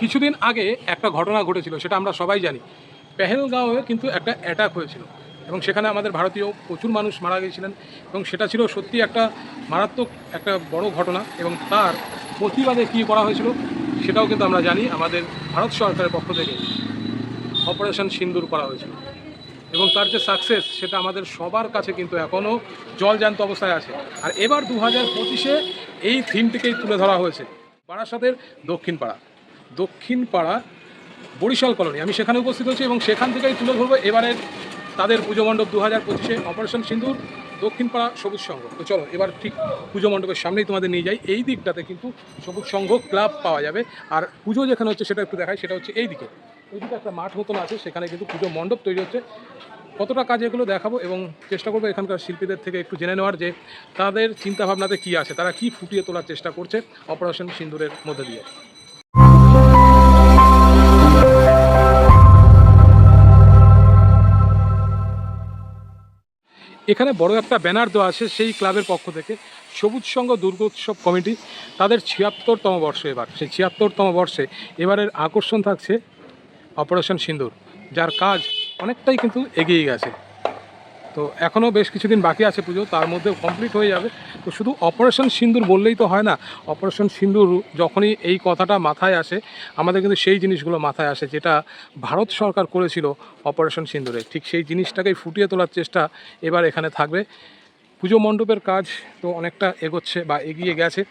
কিছুদিন আগে একটা ঘটনা ঘটেছিল, সেটা আমরা সবাই জানি। পেহেলগাঁওয়ে কিন্তু একটা অ্যাটাক হয়েছিল এবং সেখানে আমাদের ভারতীয় প্রচুর মানুষ মারা গিয়েছিলেন এবং সেটা ছিল সত্যি একটা মারাত্মক একটা বড় ঘটনা এবং তার প্রতিবাদে কী করা হয়েছিল সেটাও কিন্তু আমরা জানি, আমাদের ভারত সরকারের পক্ষ থেকে অপারেশন সিন্দুর করা হয়েছিল। এবং তার যে সাকসেস সেটা আমাদের সবার কাছে কিন্তু এখনও জল জলজান্ত অবস্থায় আছে। আর এবার দু হাজার পঁচিশে এই থিমটিকেই তুলে ধরা হয়েছে, বারাসাতের দক্ষিণ পাড়া দক্ষিণ পাড়া বরিশাল কলোনি। আমি সেখানে উপস্থিত হচ্ছি এবং সেখান থেকেই তুলে ধরবো এবারের তাদের পুজো মণ্ডপ দু হাজার পঁচিশে অপারেশন সিন্দুর, দক্ষিণ পাড়া সবুজ সংঘ। তো চলো, এবার ঠিক পুজো মণ্ডপের সামনেই তোমাদের নিয়ে যাই। এই দিকটাতে কিন্তু সবুজ সংঘ ক্লাব পাওয়া যাবে। আর পুজো যেখানে হচ্ছে সেটা একটু দেখাই, সেটা হচ্ছে এই দিকে ওইদিকে একটা মাঠ মতন আছে, সেখানে কিন্তু পুজো মণ্ডপ তৈরি হচ্ছে। কতটা কাজ এগুলো দেখাবো এবং চেষ্টা করব এখানকার শিল্পীদের থেকে একটু জেনে নেওয়ার যে তাদের চিন্তাভাবনাতে কী আছে, তারা কী ফুটিয়ে তোলার চেষ্টা করছে অপারেশন সিন্দুরের মধ্যে দিয়ে। এখানে বড় একটা ব্যানার দেওয়া আছে সেই ক্লাবের পক্ষ থেকে। সবুজ সংঘ দুর্গোৎসব কমিটি তাদের ছিয়াত্তরতম বর্ষ এবার। সেই ছিয়াত্তরতম বর্ষে এবারের আকর্ষণ থাকছে অপারেশন সিন্দুর, যার কাজ অনেকটাই কিন্তু এগিয়ে গেছে। তো এখনও বেশ কিছুদিন বাকি আছে পুজো, তার মধ্যে কমপ্লিট হয়ে যাবে। তো শুধু অপারেশন সিন্দুর বললেই তো হয় না অপারেশন সিন্দুর যখনই এই কথাটা মাথায় আসে, আমাদের কিন্তু সেই জিনিসগুলো মাথায় আসে যেটা ভারত সরকার করেছিল অপারেশন সিন্দুরে ঠিক সেই জিনিসটাকেই ফুটিয়ে তোলার চেষ্টা এবার এখানে থাকবে। পুজো মণ্ডপের কাজ তো অনেকটা এগোচ্ছে বা এগিয়ে গেছে।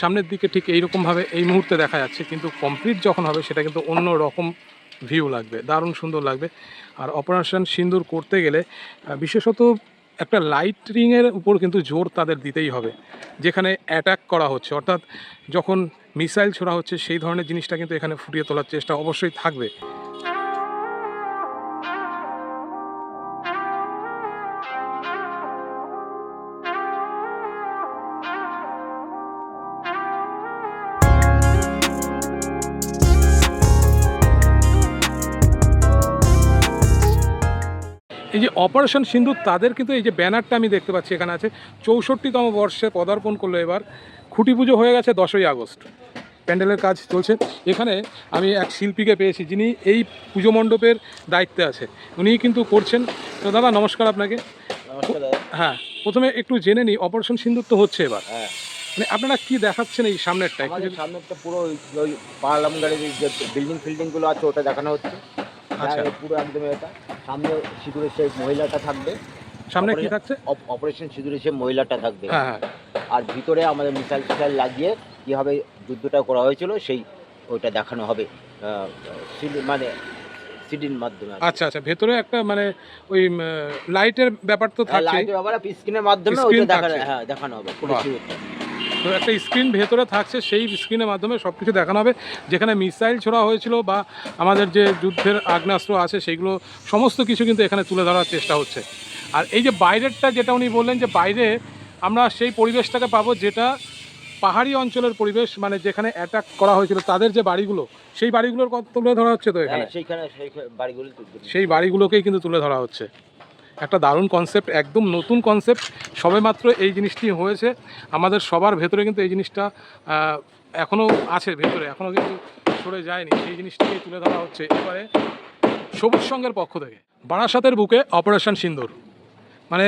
সামনের দিকে ঠিক এইরকমভাবে এই মুহূর্তে দেখা যাচ্ছে, কিন্তু কমপ্লিট যখন হবে সেটা কিন্তু অন্য রকম ভিউ লাগবে, দারুণ সুন্দর লাগবে। আর অপারেশন সিন্দুর করতে গেলে বিশেষত একটা লাইটিংয়ের উপর কিন্তু জোর তাদের দিতেই হবে। যেখানে অ্যাটাক করা হচ্ছে, অর্থাৎ যখন মিসাইল ছোড়া হচ্ছে, সেই ধরনের জিনিসটা কিন্তু এখানে ফুটিয়ে তোলার চেষ্টা অবশ্যই থাকবে। এই যে অপারেশন সিন্দুর তাদের কিন্তু এই যে ব্যানারটা আমি দেখতে পাচ্ছি এখানে আছে চৌষট্টিতম বর্ষে পদার্পণ করল এবার। খুঁটি পুজো হয়ে গেছে দশই আগস্ট। প্যান্ডেলের কাজ চলছে। এখানে আমি এক শিল্পীকে পেয়েছি যিনি এই পুজো মণ্ডপের দায়িত্বে আছে। উনি কিন্তু করছেন। তো দাদা নমস্কার আপনাকে। হ্যাঁ প্রথমে একটু জেনে নিই অপারেশন সিন্দুর তো হচ্ছে এবার। হ্যাঁ। মানে আপনারা কি দেখাচ্ছেন এই সামনেরটা? একটু আমাদের যদি- সামনে একটা পুরো পার্লাম গাড়ির যে বিল্ডিং ফিল্ডিংগুলো আছে ওটা দেখানো হচ্ছে। আচ্ছা। পুরো একদম এটা। সামনে সিঁদুরের সেই মহিলাটা থাকবে। সামনে কি থাকছে? অপারেশন সিঁদুরের সেই মহিলাটা থাকবে। হ্যাঁ হ্যাঁ। আর ভিতরে আমাদের মিসাইল ফিসাইল লাগিয়ে কীভাবে যুদ্ধটা করা হয়েছিল সেই ওইটা দেখানো হবে। মানে সিডির মাধ্যমে আচ্ছা আচ্ছা ভেতরে একটা মানে ওই লাইটের ব্যাপার তো থাকে থাকছে লাইটের ব্যাপারে স্ক্রিনের মাধ্যমে ওইটা দেখানো। হ্যাঁ দেখানো হবে পুরো। তো একটা স্ক্রিন ভেতরে থাকছে সেই স্ক্রিনের মাধ্যমে সব কিছু দেখানো হবে। যেখানে মিসাইল ছোড়া হয়েছিল বা আমাদের যে যুদ্ধের আগ্নেয়াস্ত্র আছে সেইগুলো সমস্ত কিছু কিন্তু এখানে তুলে ধরার চেষ্টা হচ্ছে। আর এই যে বাইরেরটা যেটা উনি বললেন যে বাইরে আমরা সেই পরিবেশটাকে পাবো যেটা পাহাড়ি অঞ্চলের পরিবেশ মানে যেখানে অ্যাটাক করা হয়েছিল তাদের যে বাড়িগুলো সেই বাড়িগুলোর কথা তুলে ধরা হচ্ছে তো এখানে? হ্যাঁ সেইখানে সেই বাড়িগুলি তুলতে সেই বাড়িগুলোকেই কিন্তু তুলে ধরা হচ্ছে। একটা দারুণ কনসেপ্ট একদম নতুন কনসেপ্ট সবেমাত্র এই জিনিসটি হয়েছে। আমাদের সবার ভেতরে কিন্তু এই জিনিসটা এখনও আছে ভেতরে এখনও কিন্তু সরে যায়নি। সেই জিনিসটিকে তুলে ধরা হচ্ছে এবারে সবুজ সংঘের পক্ষ থেকে। বারাসাতের বুকে অপারেশন সিন্দুর। মানে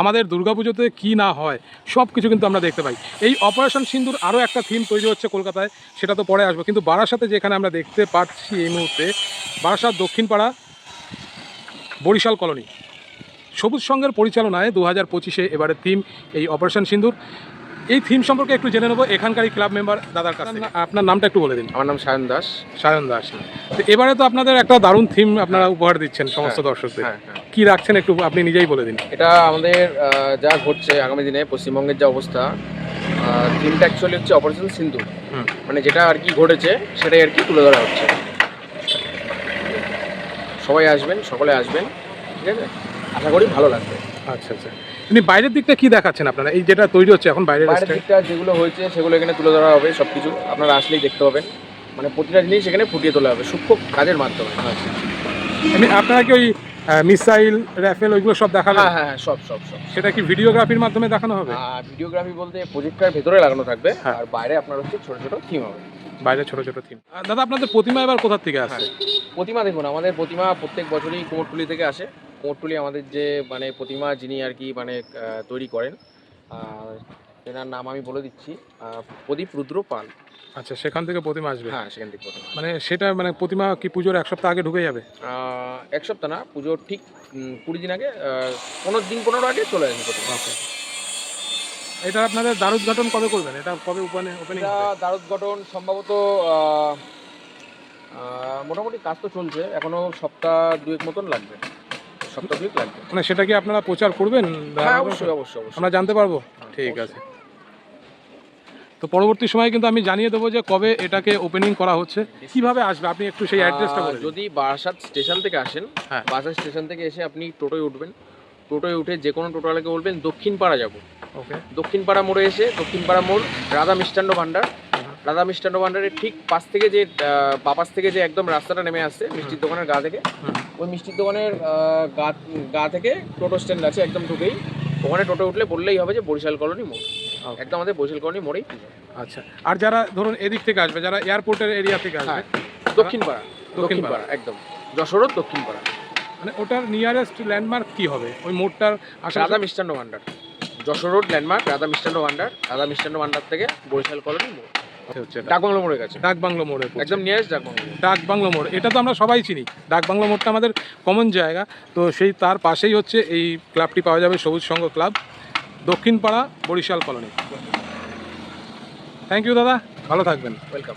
আমাদের দুর্গাপুজোতে কি না হয় সব কিছু কিন্তু আমরা দেখতে পাই। এই অপারেশন সিন্দুর আরও একটা থিম তৈরি হচ্ছে কলকাতায়, সেটা তো পরে আসবে। কিন্তু বারাসাতে যেখানে আমরা দেখতে পাচ্ছি এই মুহূর্তে, বারাসাত দক্ষিণপাড়া বরিশাল কলোনি। সবুজ সংঘের পরিচালনায় দু হাজার পঁচিশে এবারের থিম এই অপারেশন সিন্দুর। এই থিম সম্পর্কে একটু জেনে নেব এখানকারই ক্লাব মেম্বার দাদার কাছ আপনার নামটা একটু বলে দিন। আমার নাম সায়ন দাস। সায়ন দাস। তো এবারে তো আপনাদের একটা দারুণ থিম আপনারা উপহার দিচ্ছেন সমস্ত হ্যাঁ, দর্শকদের। হ্যাঁ হ্যাঁ। কি রাখছেন একটু আপনি নিজেই বলে দিন। এটা আমাদের যা ঘটছে আগামী দিনে পশ্চিমবঙ্গের যা অবস্থা থিমটা অ্যাকচুয়ালি হচ্ছে অপারেশন সিন্ধু মানে যেটা আর কি ঘটেছে সেটাই আর কি তুলে ধরা হচ্ছে। সবাই আসবেন সকলে আসবেন ঠিক আছে? আশা করি ভালো লাগবে। আচ্ছা আচ্ছা। আপনি বাইরের দিকটা কি দেখাচ্ছেন আপনারা? এই যেটা তৈরি হচ্ছে এখন বাইরের বাইরের দিকটা যেগুলো হয়েছে সেগুলো এখানে তুলে ধরা হবে সব কিছু আপনারা আসলেই দেখতে পাবেন। মানে প্রতিটা জিনিস এখানে ফুটিয়ে তোলা হবে সূক্ষ্ম কাজের মাধ্যমে। এমনি আপনারা কি ওই মিসাইল র্যাফেল ওইগুলো সব দেখাবেন? হ্যাঁ হ্যাঁ হ্যাঁ সব সব সব। সেটা কি ভিডিওগ্রাফির মাধ্যমে দেখানো হবে? ভিডিওগ্রাফি বলতে প্রজেক্টর ভেতরে লাগানো থাকবে হ্যাঁ। আর বাইরে আপনার হচ্ছে ছোট ছোট থিম হবে। বাইরে ছোট ছোট থিম দাদা আপনাদের প্রতিমা এবার কোথা থেকে আসছে? প্রতিমা দেখুন আমাদের প্রতিমা প্রত্যেক বছরই কুমোরটুলি থেকে আসে। কুমোরটুলি আমাদের যে মানে প্রতিমা যিনি আর কি মানে তৈরি করেন তেনার নাম আমি বলে দিচ্ছি প্রদীপ রুদ্র পাল। আচ্ছা সেখান থেকে প্রতিমা আসবে? হ্যাঁ সেখান থেকে প্রতিমা মানে সেটা মানে প্রতিমা কি পুজোর এক সপ্তাহ আগে ঢুকে যাবে? এক সপ্তাহ না পুজোর ঠিক কুড়ি দিন আগে পনেরো দিন পনেরো আগে চলে আসবে প্রতিমা। এটা আপনাদের দ্বারোদ্ঘাটন কবে করবেন? এটা কবে ওপেনে ওপেনিং দ্বারোদ্ঘাটন সম্ভবত মোটামুটি কাজ তো চলছে এখনও সপ্তাহ দুয়েক মতন লাগবে। সপ্তাহ লাগবে। মানে সেটা কি আপনারা প্রচার করবেন? হ্যাঁ অবশ্যই অবশ্যই অবশ্যই। আমরা জানতে পারব? ঠিক আছে। তো পরবর্তী সময়ে কিন্তু আমি জানিয়ে দেবো যে কবে এটাকে ওপেনিং করা হচ্ছে। কীভাবে আসবে? আপনি একটু সেই অ্যাড্রেসটা আহ, বলে দিন। যদি বারাসাত স্টেশন থেকে আসেন হ্যাঁ। বারাসাত স্টেশন থেকে এসে আপনি টোটোয় উঠবেন। টোটোয় উঠে যে কোনো টোটোওয়ালাকে বলবেন দক্ষিণ পাড়া যাব। ওকে দক্ষিণ পাড়া মোড়ে এসে দক্ষিণ পাড়া মোড় রাধা মিষ্টান্ন ভাণ্ডার রাধা মিষ্টান্ন ভান্ডারের ঠিক পাশ থেকে যে বাপাস থেকে যে একদম রাস্তাটা নেমে আসছে মিষ্টির দোকানের গা থেকে। ওই মিষ্টির দোকানের গা গা থেকে টোটো স্ট্যান্ড আছে একদম ঢুকেই। ওখানে টোটো উঠলে বললেই হবে যে বরিশাল কলোনি মোড়. একদম আমাদের বরিশাল কলোনি মোড়েই। আচ্ছা। আর যারা ধরুন এদিক থেকে আসবে যারা এয়ারপোর্টের এরিয়া থেকে আসবে হ্যাঁ। দক্ষিণ পাড়া দক্ষিণ পাড়া। একদম। যশোরত দক্ষিণ পাড়া মানে ওটার নিয়ারেস্ট ল্যান্ডমার্ক কি হবে? ওই মোড়টার রাধা মিষ্টান্ন ভাণ্ডার যশোর রোড ল্যান্ডমার্ক রাধা মিষ্টান্ন ভাণ্ডার রাধা মিষ্টান্ন ভাণ্ডার থেকে বরিশাল কলোনি মোড়। হচ্ছে এটা। ডাকবাংলো মোড়ের কাছে ডাক বাংলো মোড়ে একদম নিয়ারেস্ট ডাকবাংলো মোড়। এটা তো আমরা সবাই চিনি। ডাক বাংলো মোড়টা আমাদের কমন জায়গা। তো সেই তার পাশেই হচ্ছে এই ক্লাবটি পাওয়া যাবে Sabuj Sangha club Dakshinpara Barishal colony. Thank you দাদা। ভালো থাকবেন। ওয়েলকাম